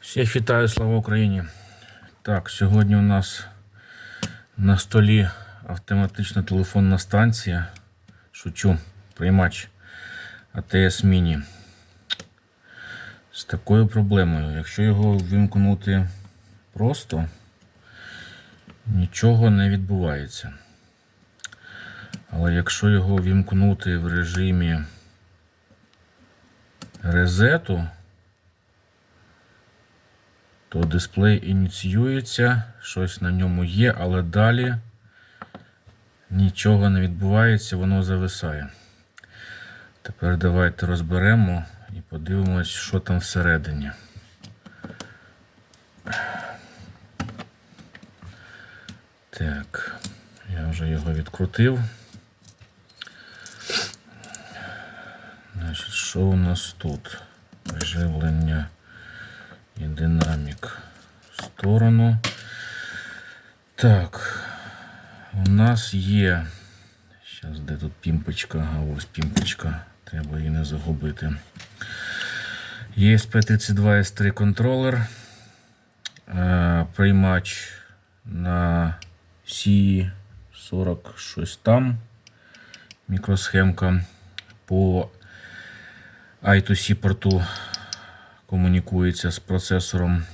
Всіх вітаю, слава Україні. Так, сьогодні у нас на столі автоматична телефонна станція. Шучу, приймач АТС Міні. З такою проблемою. Якщо його вимкнути просто, нічого не відбувається. Але якщо його вімкнути в режимі резету, то дисплей ініціюється, щось на ньому є, але далі нічого не відбувається, воно зависає. Тепер давайте розберемо і подивимось, що там всередині. Так, я вже його відкрутив. Значить, що у нас тут? Живлення і динамік в сторону. Так, у нас є. Зараз де тут пімпочка? А ось пімпочка. Треба її не загубити. Є SP32S3 контролер. Е, Приймач на C40 щось там. Мікросхемка. По I2C порту комунікується з процесором,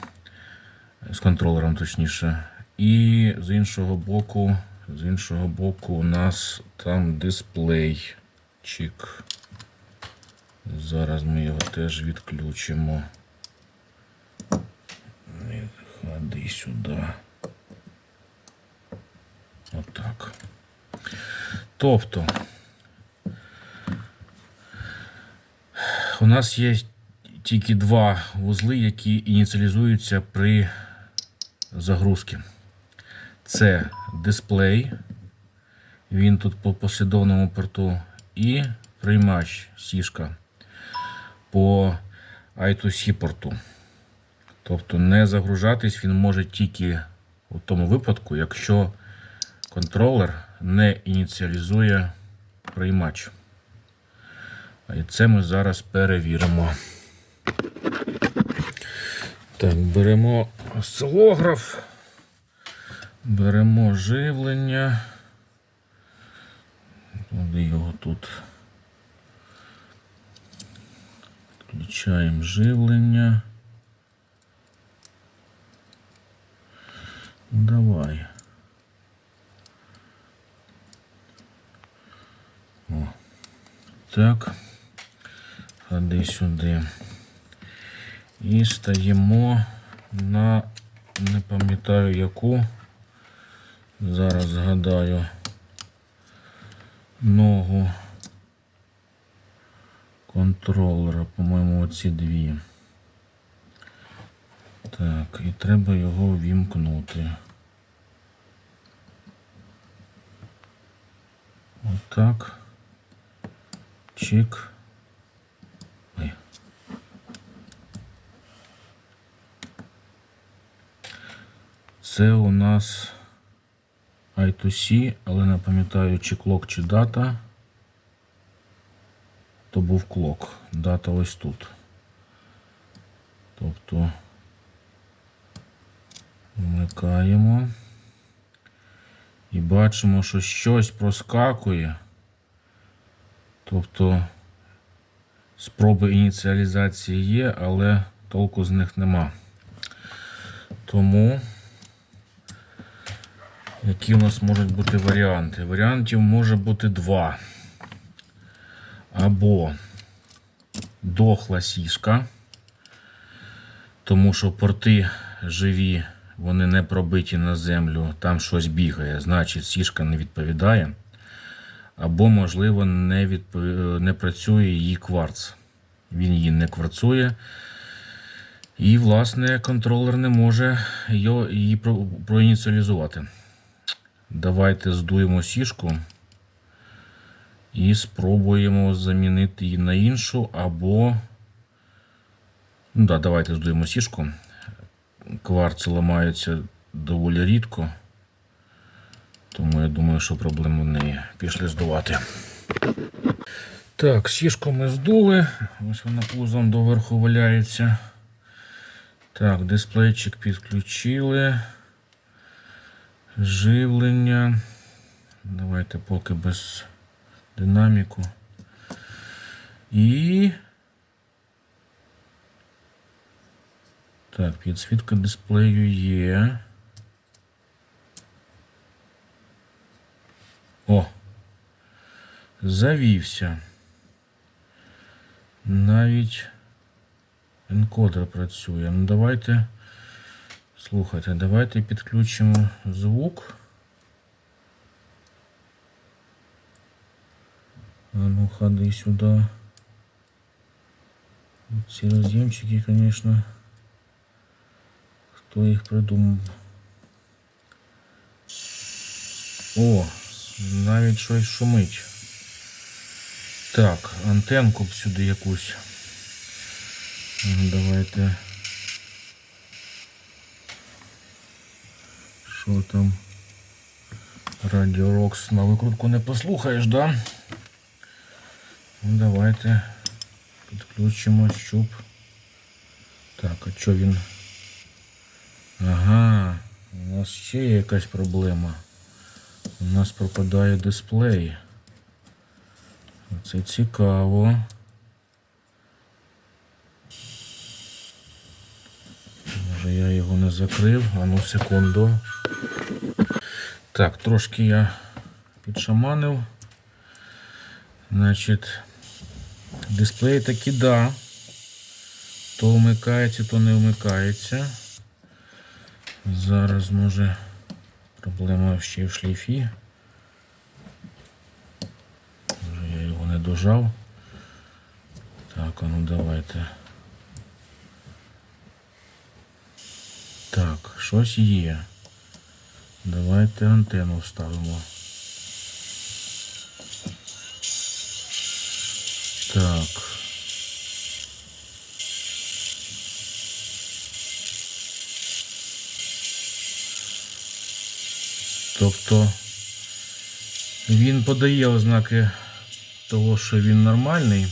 з контролером, точніше. І з іншого боку, з іншого боку, у нас там дисплей. Чик. Зараз ми його теж відключимо. Ходи сюди. Отак. Тобто, у нас є тільки два вузли, які ініціалізуються при загрузці. Це дисплей, він тут по послідовному порту, і приймач сішка по I2C порту. Тобто не загружатись він може тільки у тому випадку, якщо контролер не ініціалізує приймач. І це ми зараз перевіримо. Так, беремо осцилограф, беремо живлення. Куди його тут? Включаємо живлення. Давай. О. Так. Ходи сюди. І стаємо на, не пам'ятаю яку. Зараз згадаю ногу контролера, по-моєму, оці дві. Так, і треба його вімкнути. Отак. Чик. Це у нас I2C, але не пам'ятаю, чи клок, чи дата. То був клок. Дата ось тут. Тобто вмикаємо. І бачимо, що щось проскакує. Тобто спроби ініціалізації є, але толку з них нема. Тому які у нас можуть бути варіанти? Варіантів може бути два. Або дохла сішка, тому що порти живі, вони не пробиті на землю, там щось бігає, значить сішка не відповідає. Або, можливо, не, відпов... не працює її кварц. Він її не кварцує. І, власне, контролер не може її про- проініціалізувати. Давайте здуємо сішку і спробуємо замінити її на іншу, або. Ну да, давайте здуємо сішку. Кварци ламаються доволі рідко. Тому я думаю, що проблем в неї пішли здувати. Так, сішку ми здули. Ось вона пузом доверху валяється. Так, дисплейчик підключили. Живлення. Давайте поки без динаміку. І. Так, підсвітка дисплею є. О! Завівся. Навіть енкодер працює. Ну давайте. Слухайте, давайте підключимо звук. А ну ходи сюди. Ці роз'ємчики, конечно. Хто їх придумав? О, навіть щось шумить. Так, антенку б сюди якусь. Давайте. Що там? Радіо Рокс на викрутку не послухаєш, да? Ну, давайте підключимо щуп. Так, а що він? Ага, у нас ще є якась проблема. У нас пропадає дисплей. Це цікаво. Може я його не закрив, а ну секунду. Так, трошки я підшаманив. Значить, дисплей таки да. То вмикається, то не вмикається. Зараз може проблема ще й в шлейфі. Може я його не дожав. Так, а ну давайте. Так, щось є. Давайте антенну вставимо. Так. Тобто він подає ознаки того, що він нормальний,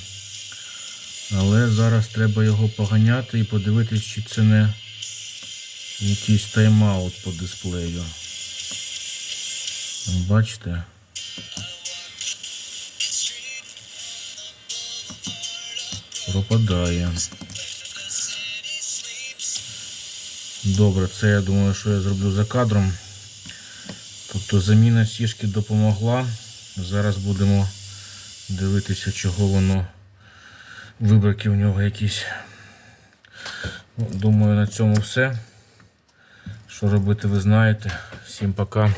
але зараз треба його поганяти і подивитись, чи це не якийсь тайм-аут по дисплею. Бачите? Пропадає. Добре, це я думаю, що я зроблю за кадром. Тобто заміна сішки допомогла. Зараз будемо дивитися, чого воно вибрики у нього якісь. Думаю, на цьому все. Що робити, ви знаєте. Всім пока.